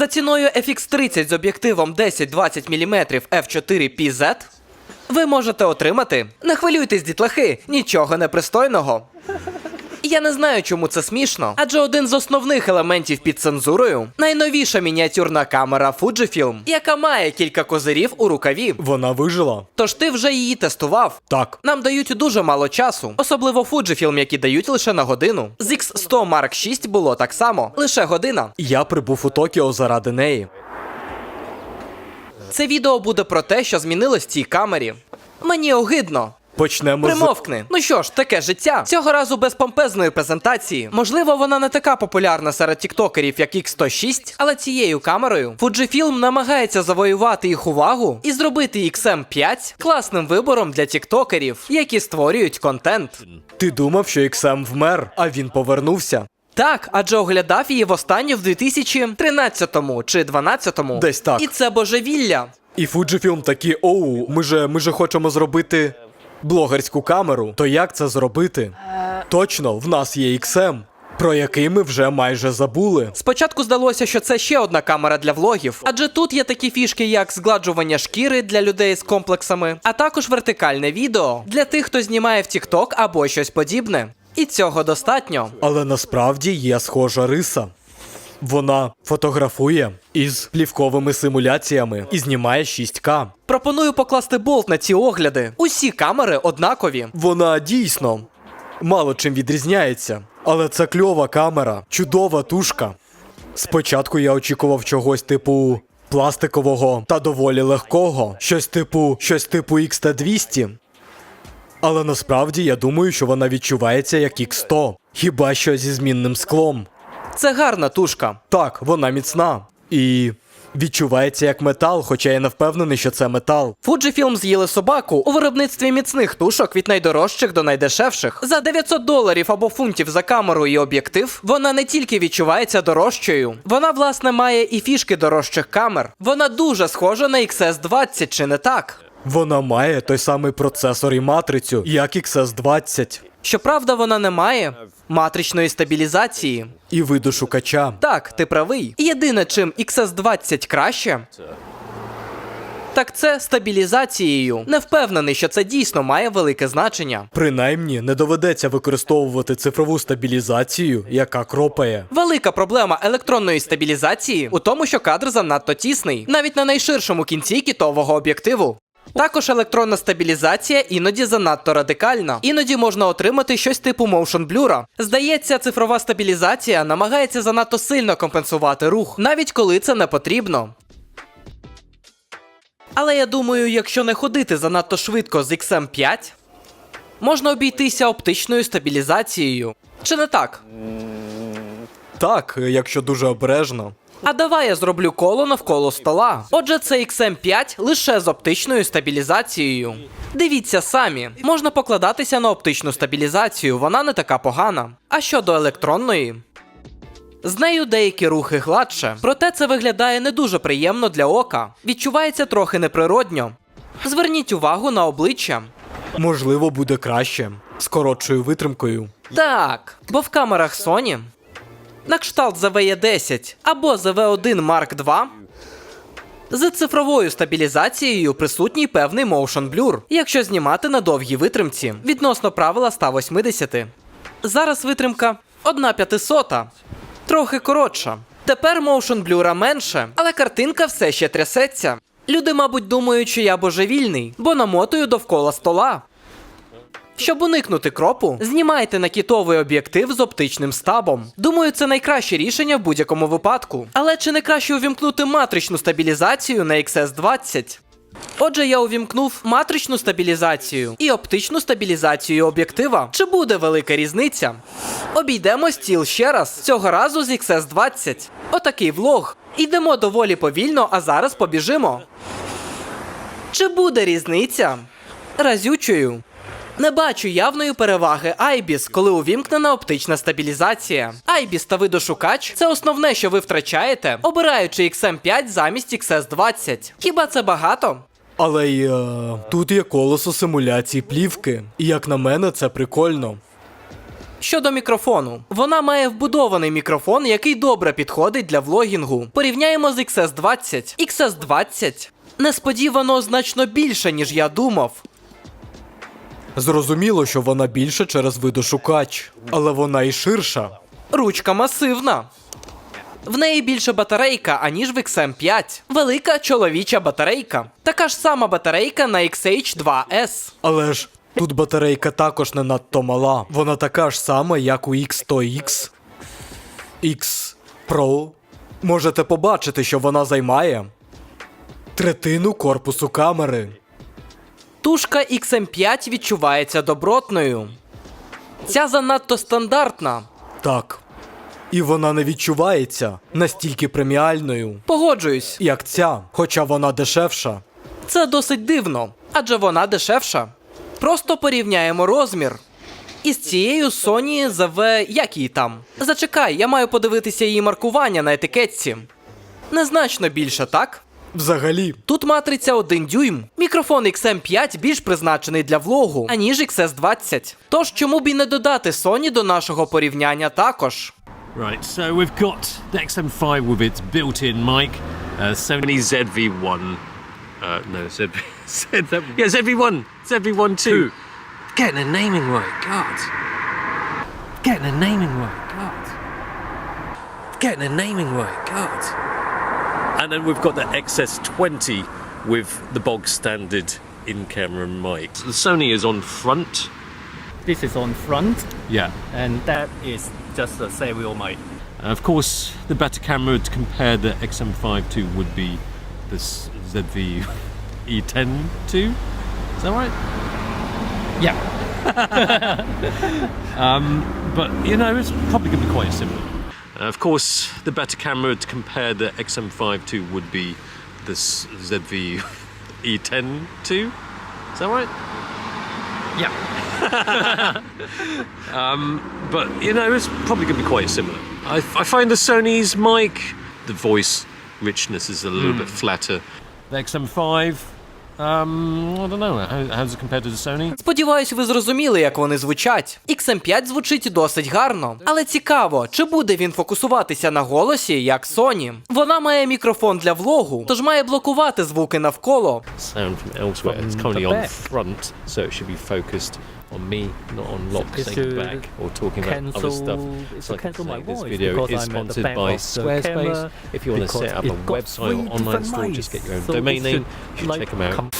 За ціною FX30 з об'єктивом 10-20 мм f4 PZ ви можете отримати. Не хвилюйтесь, дітлахи, нічого непристойного. Я не знаю, чому це смішно, адже один з основних елементів під цензурою найновіша мініатюрна камера Fujifilm, яка має кілька козирів у рукаві. Вона вижила. Тож ти вже її тестував. Так. Нам дають дуже мало часу, особливо Fujifilm, які дають лише на годину. З X100 Mark 6 було так само, лише година. Я прибув у Токіо заради неї. Це відео буде про те, що змінилось в цій камері. Мені огидно. Почнемо з. Примовкни. Ну що ж, таке життя. Цього разу без помпезної презентації. Можливо, вона не така популярна серед тіктокерів, як X106, але цією камерою Fujifilm намагається завоювати їх увагу і зробити XM5 класним вибором для тіктокерів, які створюють контент. Ти думав, що XM вмер, а він повернувся. Так, адже оглядав її востаннє в 2013 чи 2012. Десь так. І це божевілля. І Fujifilm такі, оу, ми же, ми же хочемо зробити блогерську камеру. То як це зробити? Точно, в нас є XM, про який ми вже майже забули. Спочатку здалося, що це ще одна камера для влогів, адже тут є такі фішки, як згладжування шкіри для людей з комплексами, а також вертикальне відео для тих, хто знімає в TikTok або щось подібне. І цього достатньо. Але насправді є схожа риса. Вона фотографує із плівковими симуляціями і знімає 6К. Пропоную покласти болт на ці огляди. Усі камери однакові. Вона дійсно мало чим відрізняється. Але це кльова камера, чудова тушка. Спочатку я очікував чогось типу пластикового та доволі легкого, щось типу, щось типу XT200. Але насправді я думаю, що вона відчувається як X100, хіба що зі змінним склом. Це гарна тушка. Так, вона міцна. І відчувається як метал, хоча я не впевнений, що це метал. Fujifilm з'їли собаку у виробництві міцних тушок від найдорожчих до найдешевших. За 900 доларів або фунтів за камеру і об'єктив, вона не тільки відчувається дорожчою, вона, власне, має і фішки дорожчих камер. Вона дуже схожа на XS20, чи не так? Вона має той самий процесор і матрицю, як XS20, Щоправда, вона не має матричної стабілізації. і виду шукача. Так, ти правий. Єдине, чим XS20 краще. Так це стабілізацією. Не впевнений, що це дійсно має велике значення. Принаймні не доведеться використовувати цифрову стабілізацію, яка кропає. Велика проблема електронної стабілізації у тому, що кадр занадто тісний, навіть на найширшому кінці кітового об'єктиву. Також електронна стабілізація іноді занадто радикальна. Іноді можна отримати щось типу motion блюра. Здається, цифрова стабілізація намагається занадто сильно компенсувати рух, навіть коли це не потрібно. Але я думаю, якщо не ходити занадто швидко з XM5, можна обійтися оптичною стабілізацією. Чи не так? Так, якщо дуже обережно. А давай я зроблю коло навколо стола. Отже, це XM5 лише з оптичною стабілізацією. Дивіться самі, можна покладатися на оптичну стабілізацію, вона не така погана. А щодо електронної. З нею деякі рухи гладше, проте це виглядає не дуже приємно для ока. Відчувається трохи неприродньо. Зверніть увагу на обличчя. Можливо, буде краще з коротшою витримкою. Так, бо в камерах Sony на кшталт ZV-10 або ZV-1 Mark II з цифровою стабілізацією присутній певний motion blur, якщо знімати на довгій витримці відносно правила 180. Зараз витримка 1 п'ятисота, трохи коротша. Тепер motion блюра менше, але картинка все ще трясеться. Люди, мабуть, думають, що я божевільний, бо намотую довкола стола. Щоб уникнути кропу, знімайте на кітовий об'єктив з оптичним стабом. Думаю, це найкраще рішення в будь-якому випадку. Але чи не краще увімкнути матричну стабілізацію на XS20? Отже, я увімкнув матричну стабілізацію і оптичну стабілізацію об'єктива. Чи буде велика різниця? Обійдемо стіл ще раз, цього разу з XS20. Отакий влог. Йдемо доволі повільно, а зараз побіжимо. Чи буде різниця? Разючою. Не бачу явної переваги IBIS, коли увімкнена оптична стабілізація. IBIS та видошукач це основне, що ви втрачаєте, обираючи XM5 замість XS20. Хіба це багато? Але й е, тут є колесо симуляції плівки. І як на мене, це прикольно. Щодо мікрофону, вона має вбудований мікрофон, який добре підходить для влогінгу. Порівняємо з XS20. XS20 несподівано значно більше, ніж я думав. Зрозуміло, що вона більше через видошукач, але вона і ширша. Ручка масивна. В неї більше батарейка, аніж в XM5. Велика чоловіча батарейка. Така ж сама батарейка на XH2S. Але ж тут батарейка також не надто мала. Вона така ж сама, як у X100X. X Pro. Можете побачити, що вона займає третину корпусу камери. Тушка XM5 відчувається добротною. Ця занадто стандартна. Так. І вона не відчувається настільки преміальною, Погоджуюсь, як ця, хоча вона дешевша. це досить дивно, адже вона дешевша. Просто порівняємо розмір. Із цією Sony ZV, як її там. Зачекай, я маю подивитися її маркування на етикетці. Незначно більше, так? Взагалі, Тут матриця 1 дюйм. Мікрофон XM5 більш призначений для влогу, аніж XS20. Тож чому б і не додати Sony до нашого порівняння також? Right, so we've got the XM5 with its built-in mic, uh, Sony ZV1. Uh, no, ZV, ZV, yeah, ZV1, ZV1 two. Getting the naming right, God. Getting the naming right, God. Getting the naming right, God. And then we've got the XS20 with the bog standard in-camera mic. The Sony is on front. This is on front, Yeah. and that is just a serial mic. Uh, of course, the better camera to compare the XM5 to would be the ZV E10 to. Is that right? Yeah. But you know, it's probably going to be quite similar. Uh, of course, the better camera to compare the XM5 to would be the ZV E10 to. Is that right? Yeah. But you know, it's probably going to be quite similar. I, I find the Sony's mic, the voice richness is a little bit flatter. The XM5, um, I don't know. How, how's it compared to the Sony? Сподіваюсь, ви зрозуміли, як вони звучать. XM5 звучить досить гарно, але цікаво, чи буде він фокусуватися на голосі, як Sony. Вона має мікрофон для влогу, тож має блокувати звуки навколо. sound from elsewhere. It's currently on front, so it should be focused on me, not on lock, saying back, or talking about other stuff. it's So can cancel my this video is I'm sponsored by Squarespace. If you want to set up a website or online store, just get your own. So domain name. You should like, check them out.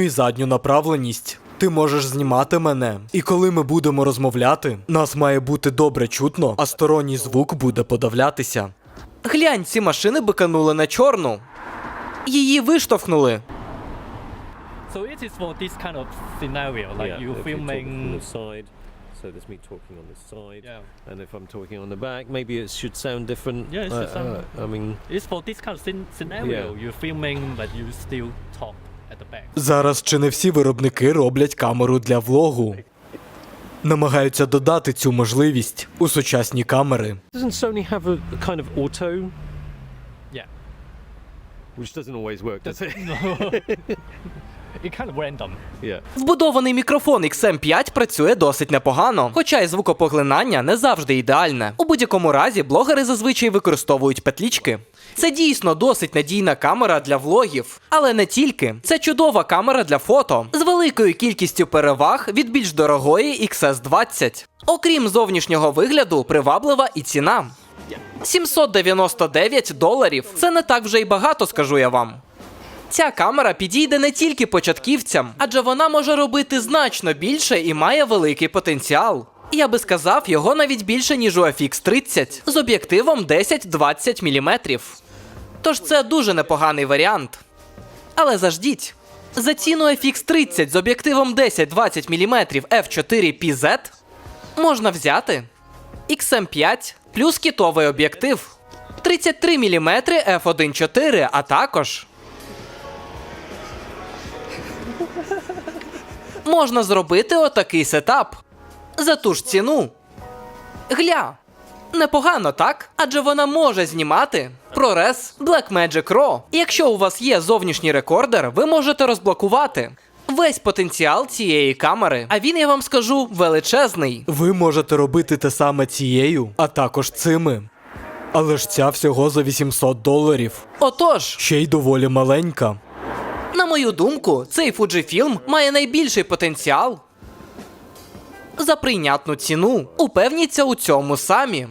і задню направленість. Ти можеш знімати мене. І коли ми будемо розмовляти, нас має бути добре чутно, а сторонній звук буде подавлятися. Глянь, ці машини биканули на чорну. Її виштовхнули. So it is for this kind of scenario, like you filming. So there's me talking on this side, Yeah. and if I'm talking on the back, maybe it should sound different. Yeah, it should Uh, sound- uh, I mean, It's for this kind of scenario. Yeah. You're filming, but you still talk. Зараз чи не всі виробники роблять камеру для влогу. Намагаються додати цю можливість у сучасні камери. which doesn't always work, does it? No. it kind of random. Yeah. Вбудований мікрофон XM5 працює досить непогано, хоча й звукопоглинання не завжди ідеальне. У будь-якому разі блогери зазвичай використовують петлічки. Це дійсно досить надійна камера для влогів, але не тільки. Це чудова камера для фото з великою кількістю переваг від більш дорогої XS20. Окрім зовнішнього вигляду, приваблива і ціна. 799 доларів. Це не так вже й багато, скажу я вам. Ця камера підійде не тільки початківцям, адже вона може робити значно більше і має великий потенціал. Я би сказав, його навіть більше, ніж у FX 30 з об'єктивом 10-20 мм. Тож це дуже непоганий варіант. Але заждіть. За ціну FX 30 з об'єктивом 10-20 мм f4 PZ можна взяти XM5 плюс кітовий об'єктив, 33 мм f1.4, а також можна зробити отакий сетап за ту ж ціну. Гля. Непогано, так? Адже вона може знімати ProRes Blackmagic RAW. Якщо у вас є зовнішній рекордер, ви можете розблокувати весь потенціал цієї камери. А він, я вам скажу, величезний. Ви можете робити те саме цією, а також цими. Але ж ця всього за 800 доларів. Отож, Ще й доволі маленька. Мою думку, цей Fujifilm має найбільший потенціал. За прийнятну ціну. Упевніться у цьому самі.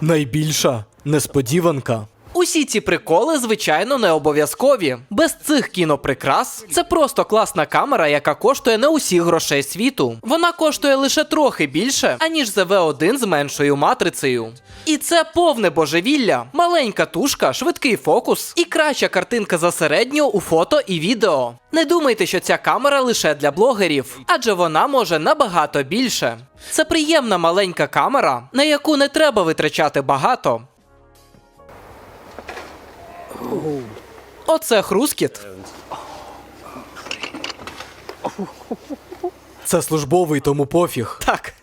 Найбільша несподіванка. Усі ці приколи, звичайно, не обов'язкові. Без цих кіноприкрас це просто класна камера, яка коштує не усіх грошей світу. Вона коштує лише трохи більше, аніж ZV-1 з меншою матрицею. І це повне божевілля, маленька тушка, швидкий фокус і краща картинка за середню у фото і відео. Не думайте, що ця камера лише для блогерів, адже вона може набагато більше. Це приємна маленька камера, на яку не треба витрачати багато. Оце хрускіт. Це службовий, тому пофіг. Так.